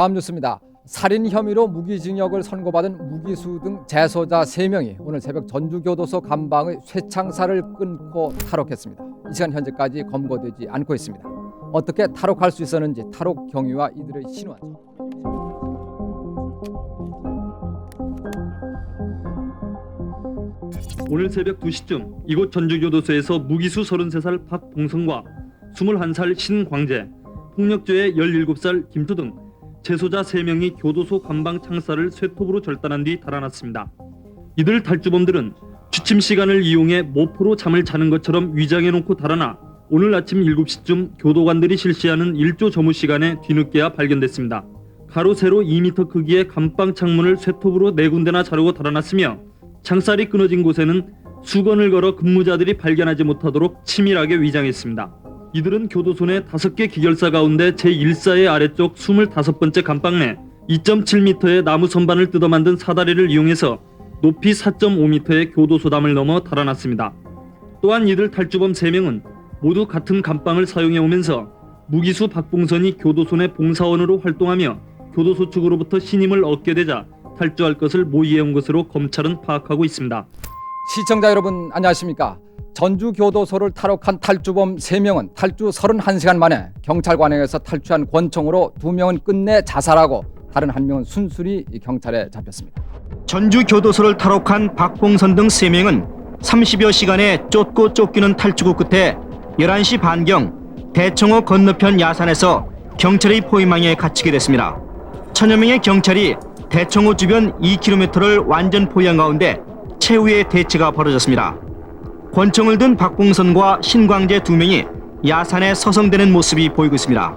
다음 뉴스입니다. 살인 혐의로 무기징역을 선고받은 무기수 등 재소자 3명이 오늘 새벽 전주교도소 감방의 쇠창살을 끊고 탈옥했습니다. 이 시간 현재까지 검거되지 않고 있습니다. 어떻게 탈옥할 수 있었는지 탈옥 경위와 이들의 신원 오늘 새벽 2시쯤 이곳 전주교도소에서 무기수 33살 박봉성과 21살 신광재, 폭력죄의 17살 김투 등 재소자 3명이 교도소 관방 창살을 쇠톱으로 절단한 뒤 달아났습니다. 이들 탈주범들은 취침 시간을 이용해 모포로 잠을 자는 것처럼 위장해놓고 달아나 오늘 아침 7시쯤 교도관들이 실시하는 일조 점호 시간에 뒤늦게야 발견됐습니다. 가로 세로 2m 크기의 감방 창문을 쇠톱으로 네 군데나 자르고 달아났으며 창살이 끊어진 곳에는 수건을 걸어 근무자들이 발견하지 못하도록 치밀하게 위장했습니다. 이들은 교도소 내 5개 기결사 가운데 제1사의 아래쪽 25번째 감방 내 2.7m의 나무 선반을 뜯어 만든 사다리를 이용해서 높이 4.5m의 교도소담을 넘어 달아났습니다. 또한 이들 탈주범 3명은 모두 같은 감방을 사용해 오면서 무기수 박봉선이 교도소 내 봉사원으로 활동하며 교도소 측으로부터 신임을 얻게 되자 탈주할 것을 모의해온 것으로 검찰은 파악하고 있습니다. 시청자 여러분 안녕하십니까? 전주 교도소를 탈옥한 탈주범 3명은 탈주 31시간 만에 경찰관에게서 탈주한 권총으로 2명은 끝내 자살하고 다른 1명은 순순히 경찰에 잡혔습니다. 전주 교도소를 탈옥한 박봉선 등 3명은 30여 시간의 쫓고 쫓기는 탈주구 끝에 11시 반경 대청호 건너편 야산에서 경찰의 포위망에 갇히게 됐습니다. 천여 명의 경찰이 대청호 주변 2km를 완전 포위한 가운데 최후의 대치가 벌어졌습니다. 권총을 든 박봉선과 신광재 두 명이 야산에 서성대는 모습이 보이고 있습니다.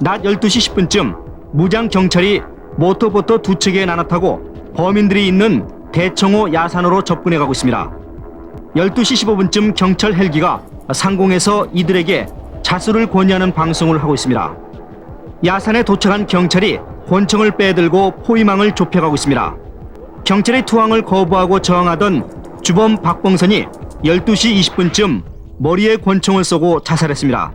낮 12시 10분쯤 무장 경찰이 모터보트 두 척에 나눠타고 범인들이 있는 대청호 야산으로 접근해 가고 있습니다. 12시 15분쯤 경찰 헬기가 상공에서 이들에게 자수를 권유하는 방송을 하고 있습니다. 야산에 도착한 경찰이 권총을 빼들고 포위망을 좁혀가고 있습니다. 경찰의 투항을 거부하고 저항하던 주범 박봉선이 12시 20분쯤 머리에 권총을 쏘고 자살했습니다.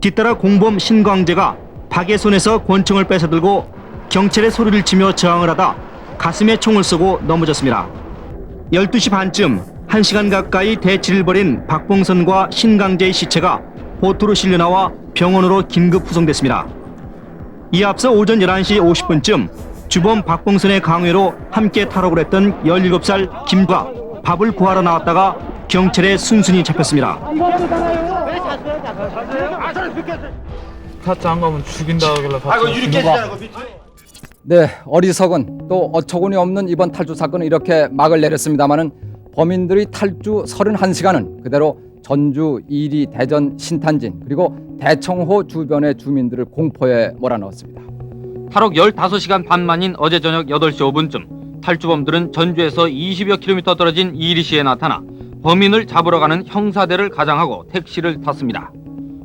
뒤따라 공범 신광재가 박의 손에서 권총을 뺏어들고 경찰의 소리를 치며 저항을 하다 가슴에 총을 쏘고 넘어졌습니다. 12시 반쯤 1시간 가까이 대치를 벌인 박봉선과 신강재의 시체가 보트로 실려 나와 병원으로 긴급 후송됐습니다. 이 앞서 오전 11시 50분쯤 주범 박봉선의 강요로 함께 탈옥을 했던 17살 김과 밥을 구하러 나왔다가 경찰에 순순히 잡혔습니다. 타짜 한 거면 죽인다 하길래 아이고 유리 깨지잖아 그 밑에. 네, 어리석은 또 어처구니 없는 이번 탈주 사건은 이렇게 막을 내렸습니다마는 범인들이 탈주 31시간은 그대로 전주, 이리, 대전, 신탄진 그리고 대청호 주변의 주민들을 공포에 몰아넣었습니다. 탈옥 15시간 반 만인 어제 저녁 8시 5분쯤 탈주범들은 전주에서 20여 킬로미터 떨어진 이리시에 나타나 범인을 잡으러 가는 형사대를 가장하고 택시를 탔습니다.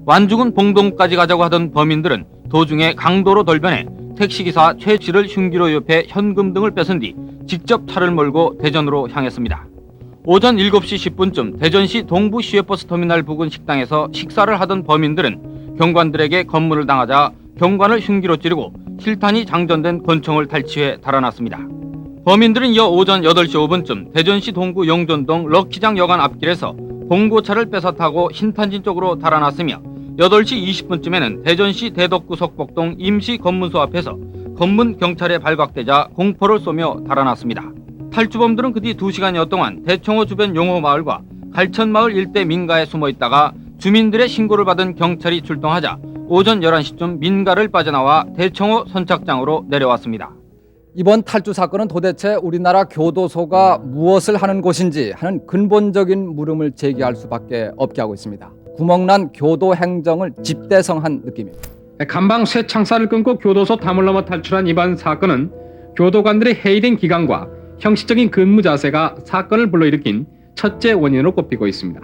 완주군 봉동까지 가자고 하던 범인들은 도중에 강도로 돌변해 택시기사 최 씨를 흉기로 옆에 현금 등을 뺏은 뒤 직접 차를 몰고 대전으로 향했습니다. 오전 7시 10분쯤 대전시 동부 시외버스 터미널 부근 식당에서 식사를 하던 범인들은 경관들에게 검문을 당하자 경관을 흉기로 찌르고 실탄이 장전된 권총을 탈취해 달아났습니다. 범인들은 이어 오전 8시 5분쯤 대전시 동구 영전동 럭키장 여관 앞길에서 봉고차를 뺏어 타고 신탄진 쪽으로 달아났으며 8시 20분쯤에는 대전시 대덕구 석복동 임시 검문소 앞에서 검문 경찰에 발각되자 공포를 쏘며 달아났습니다. 탈주범들은 그 뒤 2시간여 동안 대청호 주변 용호마을과 갈천마을 일대 민가에 숨어 있다가 주민들의 신고를 받은 경찰이 출동하자 오전 11시쯤 민가를 빠져나와 대청호 선착장으로 내려왔습니다. 이번 탈주 사건은 도대체 우리나라 교도소가 무엇을 하는 곳인지 하는 근본적인 물음을 제기할 수밖에 없게 하고 있습니다. 구멍난 교도 행정을 집대성한 느낌입니다. 간방 쇠창살을 끊고 교도소 담을 넘어 탈출한 이번 사건은 교도관들의 해이된 기강과 형식적인 근무 자세가 사건을 불러일으킨 첫째 원인으로 꼽히고 있습니다.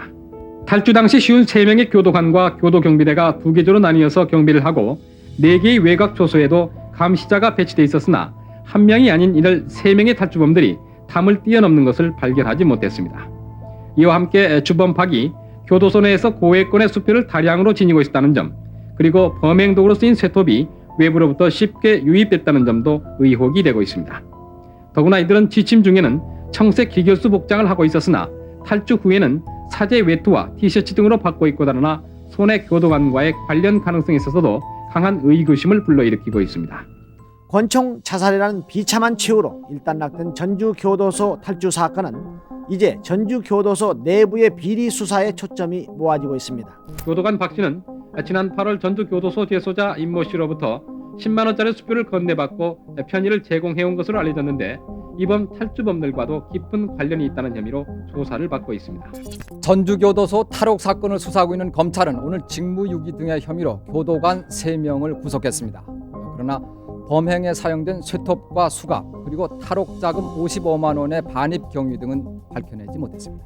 탈주 당시 쉬운 3명의 교도관과 교도경비대가 두 계조로 나뉘어서 경비를 하고 4개의 외곽 초소에도 감시자가 배치돼 있었으나 한 명이 아닌 이들 3명의 탈주범들이 담을 뛰어넘는 것을 발견하지 못했습니다. 이와 함께 주범 박이 교도소 내에서 고액권의 수표를 다량으로 지니고 있었다는 점, 그리고 범행 도구로 쓰인 쇠톱이 외부로부터 쉽게 유입됐다는 점도 의혹이 되고 있습니다. 더구나 이들은 지침 중에는 청색 기교수 복장을 하고 있었으나 탈주 후에는 사제 외투와 티셔츠 등으로 바꿔 입고 다르나 손해 교도관과의 관련 가능성이 있어서도 강한 의구심을 불러일으키고 있습니다. 권총 자살이라는 비참한 최후로 일단락된 전주 교도소 탈주 사건은 이제 전주 교도소 내부의 비리 수사에 초점이 모아지고 있습니다. 교도관 박 씨는 지난 8월 전주 교도소 재소자 임모 씨로부터 10만 원짜리 수표를 건네받고 편의를 제공해온 것으로 알려졌는데 이번 탈주범들과도 깊은 관련이 있다는 혐의로 조사를 받고 있습니다. 전주교도소 탈옥 사건을 수사하고 있는 검찰은 오늘 직무유기 등의 혐의로 교도관 3명을 구속했습니다. 그러나 범행에 사용된 쇠톱과 수갑 그리고 탈옥 자금 55만 원의 반입 경위 등은 밝혀내지 못했습니다.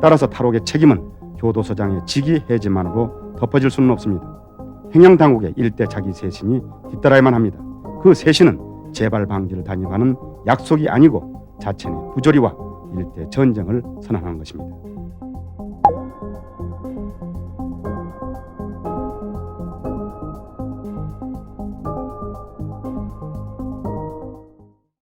따라서 탈옥의 책임은 교도소장의 직위 해제만으로 덮어질 수는 없습니다. 행정당국의 일대 자기 쇄신이 뒤따라야만 합니다. 그 쇄신은 재발 방지를 단임하는 약속이 아니고 자체 내 부조리와 일대 전쟁을 선언하는 것입니다.